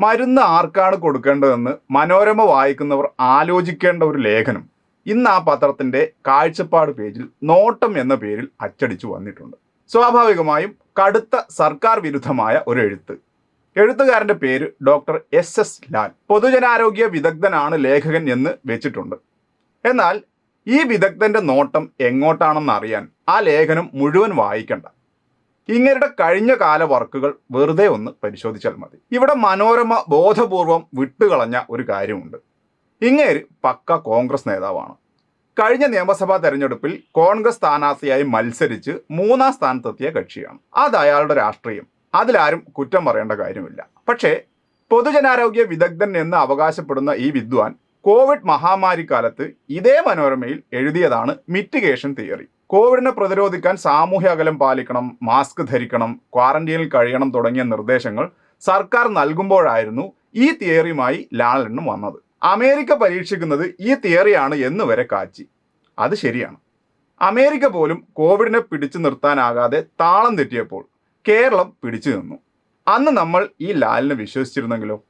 മരുന്ന് ആർക്കാണ് കൊടുക്കേണ്ടതെന്ന് മനോരമ വായിക്കുന്നവർ ആലോചിക്കേണ്ട ഒരു ലേഖനം. ഇന്ന് ആ പത്രത്തിന്റെ കാഴ്ചപ്പാട് പേജിൽ നോട്ടം എന്ന പേരിൽ അച്ചടിച്ചു വന്നിട്ടുണ്ട്. സ്വാഭാവികമായും കടുത്ത സർക്കാർ വിരുദ്ധമായ ഒരു എഴുത്ത്. എഴുത്തുകാരന്റെ പേര് ഡോക്ടർ എസ് എസ് ലാൽ. പൊതുജനാരോഗ്യ വിദഗ്ധനാണ് ലേഖകൻ എന്ന് വെച്ചിട്ടുണ്ട്. എന്നാൽ ഈ വിദഗ്ധന്റെ നോട്ടം എങ്ങോട്ടാണെന്ന് അറിയാൻ ആ ലേഖനം മുഴുവൻ വായിക്കണ്ട. ഇങ്ങരുടെ കഴിഞ്ഞ കാല വർക്കുകൾ വെറുതെ ഒന്ന് പരിശോധിച്ചാൽ മതി. ഇവിടെ മനോരമ ബോധപൂർവം വിട്ടുകളഞ്ഞ ഒരു കാര്യമുണ്ട്. ഇങ്ങേര് പക്ക കോൺഗ്രസ് നേതാവാണ്. കഴിഞ്ഞ നിയമസഭാ തെരഞ്ഞെടുപ്പിൽ കോൺഗ്രസ് സ്ഥാനാർത്ഥിയായി മത്സരിച്ച് മൂന്നാം സ്ഥാനത്തെത്തിയ കക്ഷിയാണ്. അത് അയാളുടെ രാഷ്ട്രീയം. അതിലാരും കുറ്റം പറയേണ്ട കാര്യമില്ല. പക്ഷേ പൊതുജനാരോഗ്യ വിദഗ്ധൻ എന്ന് അവകാശപ്പെടുന്ന ഈ വിദ്വാൻ കോവിഡ് മഹാമാരി കാലത്ത് ഇതേ മനോരമയിൽ എഴുതിയതാണ് മിറ്റിഗേഷൻ തിയറി കോവിഡിനെ പ്രതിരോധിക്കാൻ സാമൂഹ്യ അകലം പാലിക്കണം മാസ്ക് ധരിക്കണം ക്വാറന്റീനിൽ കഴിയണം തുടങ്ങിയ നിർദ്ദേശങ്ങൾ സർക്കാർ നൽകുമ്പോഴായിരുന്നു ഈ തിയറിയുമായി ലാലണ്ണും വന്നത്. അമേരിക്ക പരീക്ഷിക്കുന്നത് ഈ തിയറിയാണ് എന്ന് വരെ കാച്ചി. അത് ശരിയാണ്. അമേരിക്ക പോലും കോവിഡിനെ പിടിച്ചു നിർത്താനാകാതെ താളം തെറ്റിയപ്പോൾ കേരളം പിടിച്ചു നിന്നു. അന്ന് നമ്മൾ ഈ ലാലിനെ വിശ്വസിച്ചിരുന്നെങ്കിലോ?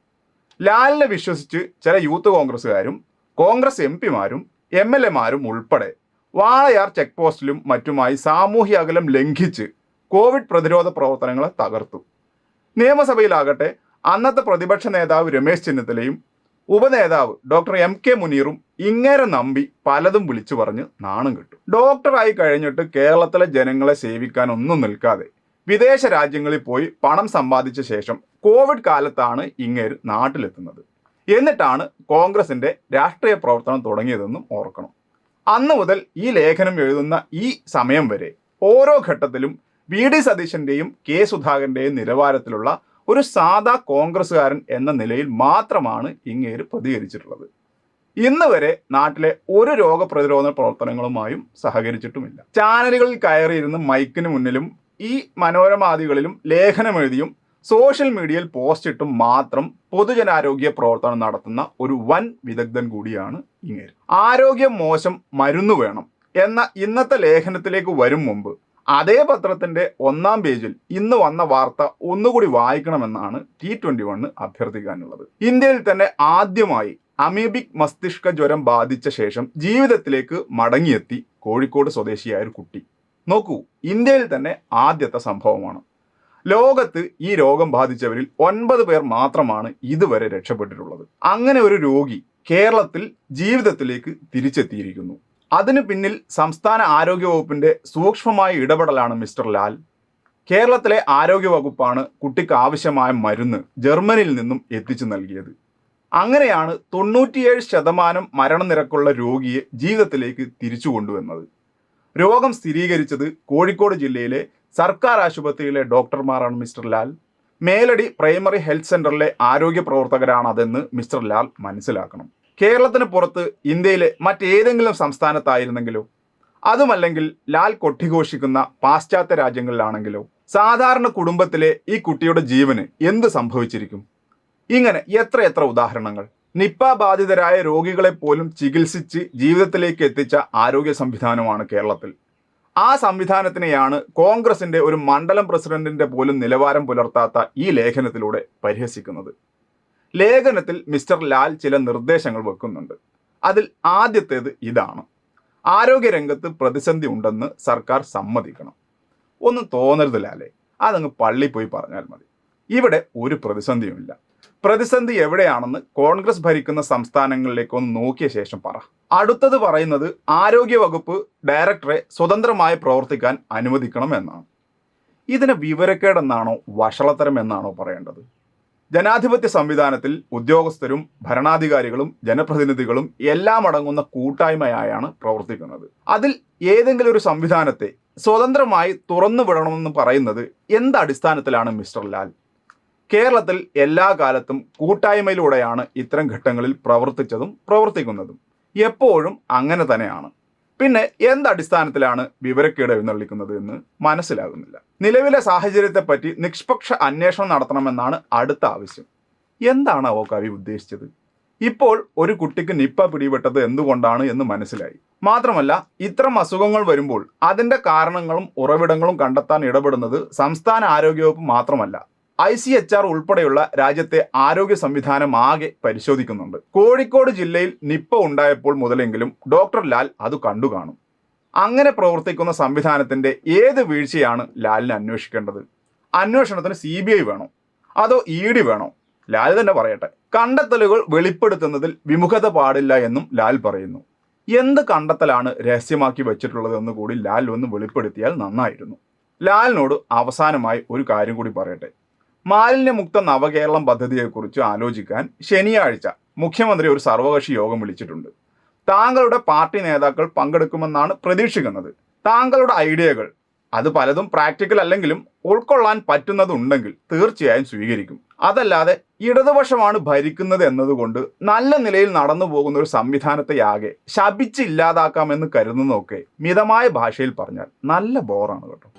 ലാലിനെ വിശ്വസിച്ച് ചില യൂത്ത് കോൺഗ്രസ്സുകാരും കോൺഗ്രസ് എം പിമാരും എം എൽ എമാരും ഉൾപ്പെടെ വാളയാർ ചെക്ക് പോസ്റ്റിലും മറ്റുമായി സാമൂഹ്യ അകലം ലംഘിച്ച് കോവിഡ് പ്രതിരോധ പ്രവർത്തനങ്ങളെ തകർത്തു. നിയമസഭയിലാകട്ടെ അന്നത്തെ പ്രതിപക്ഷ നേതാവ് രമേശ് ചെന്നിത്തലയും ഉപനേതാവ് ഡോക്ടർ എം കെ മുനീറും ഇങ്ങനെ നമ്പി പലതും വിളിച്ചു പറഞ്ഞ് നാണം കിട്ടും. ഡോക്ടറായി കഴിഞ്ഞിട്ട് കേരളത്തിലെ ജനങ്ങളെ സേവിക്കാൻ ഒന്നും നിൽക്കാതെ വിദേശ രാജ്യങ്ങളിൽ പോയി പണം സമ്പാദിച്ച ശേഷം കോവിഡ് കാലത്താണ് ഇങ്ങേര് നാട്ടിലെത്തുന്നത്. എന്നിട്ടാണ് കോൺഗ്രസിന്റെ രാഷ്ട്രീയ പ്രവർത്തനം തുടങ്ങിയതെന്നും ഓർക്കണം. അന്ന് മുതൽ ഈ ലേഖനം എഴുതുന്ന ഈ സമയം വരെ ഓരോ ഘട്ടത്തിലും വി ഡി സതീശന്റെയും കെ സുധാകരന്റെയും നിലവാരത്തിലുള്ള ഒരു സാധാ കോൺഗ്രസ്സുകാരൻ എന്ന നിലയിൽ മാത്രമാണ് ഇങ്ങേര് പ്രതികരിച്ചിട്ടുള്ളത്. ഇന്ന് വരെ നാട്ടിലെ ഒരു രോഗപ്രതിരോധ പ്രവർത്തനങ്ങളുമായും സഹകരിച്ചിട്ടുമില്ല. ചാനലുകളിൽ കയറിയിരുന്ന് മൈക്കിന് മുന്നിലും ഈ മനോരമാദികളിലും ലേഖനമെഴുതിയും സോഷ്യൽ മീഡിയയിൽ പോസ്റ്റ് ഇട്ടും മാത്രം പൊതുജനാരോഗ്യ പ്രവർത്തനം നടത്തുന്ന ഒരു വൻ വിദഗ്ധൻ കൂടിയാണ് ഇങ്ങേര്. ആരോഗ്യം മോശം മരുന്ന് വേണം എന്ന ഇന്നത്തെ ലേഖനത്തിലേക്ക് വരും മുമ്പ് അതേ പത്രത്തിന്റെ ഒന്നാം പേജിൽ ഇന്ന് വന്ന വാർത്ത ഒന്നുകൂടി വായിക്കണമെന്നാണ് ടി ട്വന്റി വണ്ണ് അഭ്യർത്ഥിക്കാനുള്ളത്. ഇന്ത്യയിൽ തന്നെ ആദ്യമായി അമീബിക് മസ്തിഷ്ക ജ്വരം ബാധിച്ച ശേഷം ജീവിതത്തിലേക്ക് മടങ്ങിയെത്തി കോഴിക്കോട് സ്വദേശിയായ ഒരു കുട്ടി. നോക്കൂ ഇന്ത്യയിൽ തന്നെ ആദ്യത്തെ സംഭവമാണ്. ലോകത്ത് ഈ രോഗം ബാധിച്ചവരിൽ ഒൻപത് പേർ മാത്രമാണ് ഇതുവരെ രക്ഷപ്പെട്ടിട്ടുള്ളത്. അങ്ങനെ ഒരു രോഗി കേരളത്തിൽ ജീവിതത്തിലേക്ക് തിരിച്ചെത്തിയിരിക്കുന്നു. അതിനു പിന്നിൽ സംസ്ഥാന ആരോഗ്യ വകുപ്പിന്റെ സൂക്ഷ്മമായ ഇടപെടലാണ് മിസ്റ്റർ ലാൽ. കേരളത്തിലെ ആരോഗ്യ വകുപ്പാണ് കുട്ടിക്ക് ആവശ്യമായ മരുന്ന് ജർമ്മനിയിൽ നിന്നും എത്തിച്ചു നൽകിയത്. അങ്ങനെയാണ് തൊണ്ണൂറ്റിയേഴ് ശതമാനം മരണനിരക്കുള്ള രോഗിയെ ജീവിതത്തിലേക്ക് തിരിച്ചു കൊണ്ടുവന്നത്. രോഗം സ്ഥിരീകരിച്ചത് കോഴിക്കോട് ജില്ലയിലെ സർക്കാർ ആശുപത്രിയിലെ ഡോക്ടർമാരാണ് mister Lal. Meladi primary health സെന്ററിലെ ആരോഗ്യ പ്രവർത്തകരാണ് അതെന്ന് മിസ്റ്റർ ലാൽ മനസ്സിലാക്കണം. കേരളത്തിന് പുറത്ത് ഇന്ത്യയിലെ മറ്റേതെങ്കിലും സംസ്ഥാനത്തായിരുന്നെങ്കിലോ? അതുമല്ലെങ്കിൽ ലാൽ കൊട്ടിഘോഷിക്കുന്ന പാശ്ചാത്യ രാജ്യങ്ങളിലാണെങ്കിലോ? സാധാരണ കുടുംബത്തിലെ ഈ കുട്ടിയുടെ ജീവന് എന്ത് സംഭവിച്ചിരിക്കും? ഇങ്ങനെ എത്ര എത്ര ഉദാഹരണങ്ങൾ. നിപ്പ ബാധിതരായ രോഗികളെ പോലും ചികിത്സിച്ച് ജീവിതത്തിലേക്ക് എത്തിച്ച ആരോഗ്യ സംവിധാനമാണ് കേരളത്തിൽ. ആ സംവിധാനത്തിനെയാണ് കോൺഗ്രസിന്റെ ഒരു മണ്ഡലം പ്രസിഡന്റിന്റെ പോലും നിലവാരം പുലർത്താത്ത ഈ ലേഖനത്തിലൂടെ പരിഹസിക്കുന്നത്. ലേഖനത്തിൽ മിസ്റ്റർ ലാൽ ചില നിർദ്ദേശങ്ങൾ വെക്കുന്നുണ്ട്. അതിൽ ആദ്യത്തേത് ഇതാണ്. ആരോഗ്യരംഗത്ത് പ്രതിസന്ധി ഉണ്ടെന്ന് സർക്കാർ സമ്മതിക്കണം. ഒന്നും തോന്നരുത് ലാലേ. അതങ്ങ് പള്ളി പോയി പറഞ്ഞാൽ മതി. ഇവിടെ ഒരു പ്രതിസന്ധിയുമില്ല. പ്രതിസന്ധി എവിടെയാണെന്ന് കോൺഗ്രസ് ഭരിക്കുന്ന സംസ്ഥാനങ്ങളിലേക്ക് ഒന്ന് നോക്കിയ ശേഷം പറ. അടുത്തത് പറയുന്നത് ആരോഗ്യ വകുപ്പ് ഡയറക്ടറെ സ്വതന്ത്രമായി പ്രവർത്തിക്കാൻ അനുവദിക്കണം എന്നാണ്. ഇതിനെ വിവരക്കേടെന്നാണോ വഷളത്തരം എന്നാണോ പറയേണ്ടത്? ജനാധിപത്യ സംവിധാനത്തിൽ ഉദ്യോഗസ്ഥരും ഭരണാധികാരികളും ജനപ്രതിനിധികളും എല്ലാം അടങ്ങുന്ന കൂട്ടായ്മയായാണ് പ്രവർത്തിക്കുന്നത്. അതിൽ ഏതെങ്കിലും ഒരു സംവിധാനത്തെ സ്വതന്ത്രമായി തുറന്നു വിടണമെന്ന് പറയുന്നത് എന്ത് അടിസ്ഥാനത്തിലാണ് മിസ്റ്റർ ലാൽ? കേരളത്തിൽ എല്ലാ കാലത്തും കൂട്ടായ്മയിലൂടെയാണ് ഇത്തരം ഘട്ടങ്ങളിൽ പ്രവർത്തിച്ചതും പ്രവർത്തിക്കുന്നതും. എപ്പോഴും അങ്ങനെ തന്നെയാണ്. പിന്നെ എന്തടിസ്ഥാനത്തിലാണ് വിവരക്കേട് എഴുന്നള്ളിക്കുന്നത് എന്ന് മനസ്സിലാകുന്നില്ല. നിലവിലെ സാഹചര്യത്തെപ്പറ്റി നിഷ്പക്ഷ അന്വേഷണം നടത്തണമെന്നാണ് അടുത്ത ആവശ്യം. എന്താണ് കവി ഉദ്ദേശിച്ചത്? ഇപ്പോൾ ഒരു കുട്ടിക്ക് നിപ്പ പിടിപെട്ടത് എന്തുകൊണ്ടാണ് എന്ന് മനസ്സിലായി. മാത്രമല്ല ഇത്തരം അസുഖങ്ങൾ വരുമ്പോൾ അതിന്റെ കാരണങ്ങളും ഉറവിടങ്ങളും കണ്ടെത്താൻ ഇടപെടുന്നത് സംസ്ഥാന ആരോഗ്യവകുപ്പ് മാത്രമല്ല ഐ സി എച്ച് ആർ ഉൾപ്പെടെയുള്ള രാജ്യത്തെ ആരോഗ്യ സംവിധാനം ആകെ പരിശോധിക്കുന്നുണ്ട്. കോഴിക്കോട് ജില്ലയിൽ നിപ്പ ഉണ്ടായപ്പോൾ മുതലെങ്കിലും ഡോക്ടർ ലാൽ അത് കണ്ടു കാണും. അങ്ങനെ പ്രവർത്തിക്കുന്ന സംവിധാനത്തിന്റെ ഏത് വീഴ്ചയാണ് ലാലിന് അന്വേഷിക്കേണ്ടത്? അന്വേഷണത്തിന് സി ബി ഐ വേണോ? അതോ ഇ ഡി വേണോ? ലാൽ തന്നെ പറയട്ടെ. കണ്ടെത്തലുകൾ വെളിപ്പെടുത്തുന്നതിൽ വിമുഖത പാടില്ല എന്നും ലാൽ പറയുന്നു. എന്ത് കണ്ടെത്തലാണ് രഹസ്യമാക്കി വെച്ചിട്ടുള്ളതെന്ന് കൂടി ലാൽ ഒന്ന് വെളിപ്പെടുത്തിയാൽ നന്നായിരുന്നു. ലാലിനോട് അവസാനമായി ഒരു കാര്യം കൂടി പറയട്ടെ. മാലിന്യമുക്ത നവകേരളം പദ്ധതിയെക്കുറിച്ച് ആലോചിക്കാൻ ശനിയാഴ്ച മുഖ്യമന്ത്രി ഒരു സർവകക്ഷി യോഗം വിളിച്ചിട്ടുണ്ട്. താങ്കളുടെ പാർട്ടി നേതാക്കൾ പങ്കെടുക്കുമെന്നാണ് പ്രതീക്ഷിക്കുന്നത്. താങ്കളുടെ ഐഡിയകൾ അത് പലതും പ്രാക്ടിക്കൽ അല്ലെങ്കിലും ഉൾക്കൊള്ളാൻ പറ്റുന്നതുണ്ടെങ്കിൽ തീർച്ചയായും സ്വീകരിക്കും. അതല്ലാതെ ഇടതുപക്ഷമാണ് ഭരിക്കുന്നത് എന്നതുകൊണ്ട് നല്ല നിലയിൽ നടന്നു പോകുന്ന ഒരു സംവിധാനത്തെയാകെ ശപിച്ച് ഇല്ലാതാക്കാമെന്ന് കരുതുന്നതൊക്കെ മിതമായ ഭാഷയിൽ പറഞ്ഞാൽ നല്ല ബോറാണ് കേട്ടോ.